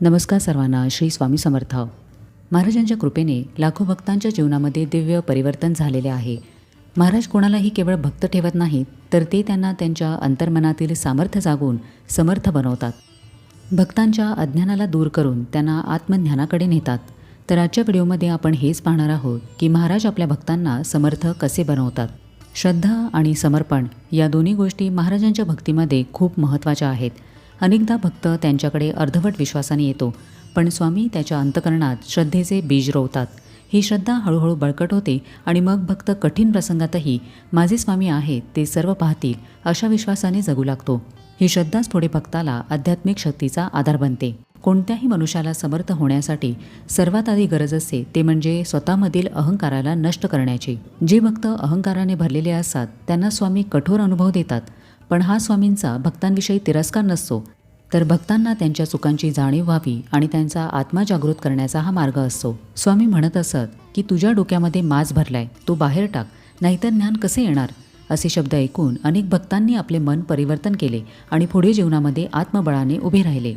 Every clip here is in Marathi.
नमस्कार सर्वांना श्री स्वामी समर्थ. महाराजांच्या कृपेने लाखो भक्तांच्या जीवनामध्ये दिव्य परिवर्तन झालेले आहे. महाराज कोणालाही केवळ भक्त ठेवत नाहीत तर ते त्यांना त्यांच्या अंतर्मनातील सामर्थ्य जागून समर्थ बनवतात. भक्तांच्या अज्ञानाला दूर करून त्यांना आत्मज्ञानाकडे नेतात. तर आजच्या व्हिडिओमध्ये आपण हेच पाहणार आहोत की महाराज आपल्या भक्तांना समर्थ कसे बनवतात. श्रद्धा आणि समर्पण या दोन्ही गोष्टी महाराजांच्या भक्तीमध्ये खूप महत्त्वाच्या आहेत. अनेकदा भक्त त्यांच्याकडे अर्धवट विश्वासाने येतो पण स्वामी त्याच्या अंतकरणात श्रद्धेचे बीज रोवतात. ही श्रद्धा हळूहळू बळकट होते आणि मग भक्त कठीण प्रसंगातही माझे स्वामी आहेत ते सर्व पाहतील अशा विश्वासाने जगू लागतो. ही श्रद्धाच पुढे भक्ताला आध्यात्मिक शक्तीचा आधार बनते. कोणत्याही मनुष्याला समर्थ होण्यासाठी सर्वात आधी गरज असते ते म्हणजे स्वतःमधील अहंकाराला नष्ट करण्याची. जे भक्त अहंकाराने भरलेले असतात त्यांना स्वामी कठोर अनुभव देतात. पण हा स्वामींचा भक्तांविषयी तिरस्कार नसतो तर भक्तांना त्यांच्या चुकांची जाणीव व्हावी आणि त्यांचा आत्मा जागृत करण्याचा हा मार्ग असतो. स्वामी म्हणत असत की तुझ्या डोक्यामध्ये माज भरलाय तो बाहेर टाक नाहीतर ज्ञान कसे येणार? असे शब्द ऐकून अनेक भक्तांनी आपले मन परिवर्तन केले आणि पुढे जीवनामध्ये आत्मबळाने उभे राहिले.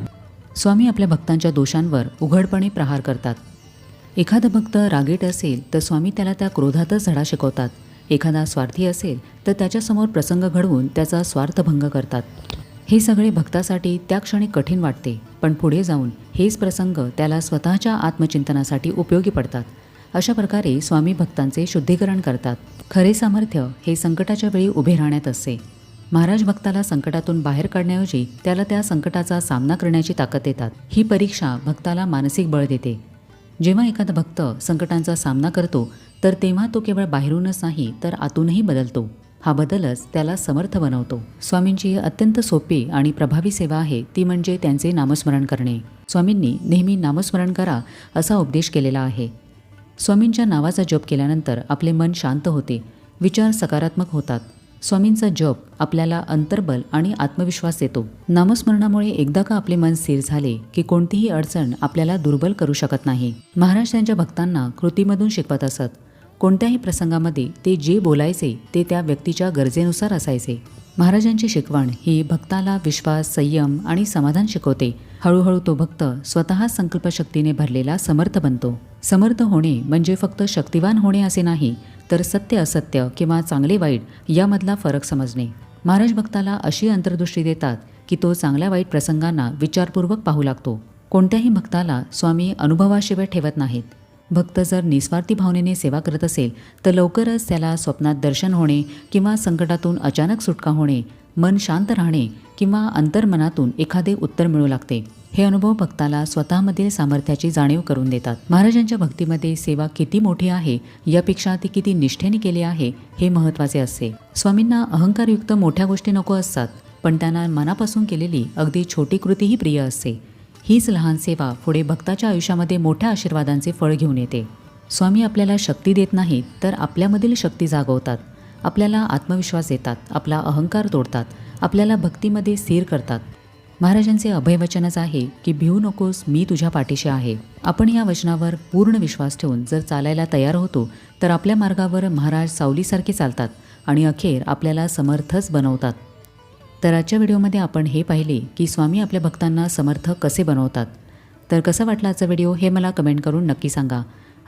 स्वामी आपल्या भक्तांच्या दोषांवर उघडपणे प्रहार करतात. एखादा भक्त रागीट असेल तर स्वामी त्याला त्या क्रोधातच धडा शिकवतात. एखादा स्वार्थी असेल तर त्याच्यासमोर प्रसंग घडवून त्याचा स्वार्थभंग करतात. हे सगळे भक्तासाठी त्या क्षणी कठीण वाटते पण पुढे जाऊन हेच प्रसंग त्याला स्वतःच्या आत्मचिंतनासाठी उपयोगी पडतात. अशा प्रकारे स्वामी भक्तांचे शुद्धीकरण करतात. खरे सामर्थ्य हे संकटाच्या वेळी उभे राहण्यात असते. महाराज भक्ताला संकटातून बाहेर काढण्याऐवजी त्याला त्या संकटाचा सामना करण्याची ताकद देतात. ही परीक्षा भक्ताला मानसिक बळ देते. जेव्हा एखादा भक्त संकटांचा सामना करतो तर तेव्हा तो केवळ बाहेरूनच नाही तर आतूनही बदलतो. हा बदलच त्याला समर्थ बनवतो. स्वामींची अत्यंत सोपी आणि प्रभावी सेवा आहे ती म्हणजे त्यांचे नामस्मरण करणे. स्वामींनी नेहमी नामस्मरण करा असा उपदेश केलेला आहे. स्वामींच्या नावाचा जप केल्यानंतर आपले मन शांत होते विचार सकारात्मक होतात. स्वामींचा जप आपल्याला अंतर्बल आणि आत्मविश्वास देतो. नामस्मरणामुळे एकदा का आपले मन स्थिर झाले की कोणतीही अडचण आपल्याला दुर्बल करू शकत नाही. महाराज त्यांच्या भक्तांना कृतीमधून शिकवत असत. कोणत्याही प्रसंगामध्ये ते जे बोलायचे ते त्या व्यक्तीच्या गरजेनुसार असायचे. महाराजांची शिकवण ही भक्ताला विश्वास संयम आणि समाधान शिकवते. हळूहळू तो भक्त स्वतः संकल्पशक्तीने भरलेला समर्थ बनतो. समर्थ होणे म्हणजे फक्त शक्तिवान होणे असे नाही तर सत्य असत्य किंवा चांगले वाईट यामधला फरक समजणे. महाराज भक्ताला अशी अंतर्दृष्टी देतात की तो चांगल्या वाईट प्रसंगांना विचारपूर्वक पाहू लागतो. कोणत्याही भक्ताला स्वामी अनुभवाशिवाय ठेवत नाहीत. भक्त जर निस्वार्थी भावनेने सेवा करत असेल तर लवकरच त्याला स्वप्नात दर्शन होणे किंवा संकटातून अचानक सुटका होणे मन शांत राहणे किंवा अंतर्मनातून एखादे उत्तर मिळू लागते. हे अनुभव भक्ताला स्वतःमधील सामर्थ्याची जाणीव करून देतात. महाराजांच्या भक्तीमध्ये सेवा किती मोठी आहे यापेक्षा ती किती निष्ठेने केली आहे हे महत्त्वाचे असते. स्वामींना अहंकारयुक्त मोठ्या गोष्टी नको असतात पण त्यांना मनापासून केलेली अगदी छोटी कृतीही प्रिय असते. हीच लहान सेवा पुढे भक्ताच्या आयुष्यामध्ये मोठ्या आशीर्वादांचे फळ घेऊन येते. स्वामी आपल्याला शक्ती देत नाहीत तर आपल्यामधील शक्ती जागवतात. आपल्याला आत्मविश्वास देतात आपला अहंकार तोडतात आपल्याला भक्तीमध्ये स्थिर करतात. महाराजांचे अभयवचनच आहे की भिवू नकोस मी तुझ्या पाठीशी आहे. आपण या वचनावर पूर्ण विश्वास ठेवून जर चालायला तयार होतो तर आपल्या मार्गावर महाराज सावलीसारखे चालतात आणि अखेर आपल्याला समर्थच बनवतात. तर आजच्या व्हिडिओमध्ये आपण हे पाहिले की स्वामी आपल्या भक्तांना समर्थ कसे बनवतात. तर कसं वाटलं आजचा व्हिडिओ हे मला कमेंट करून नक्की सांगा.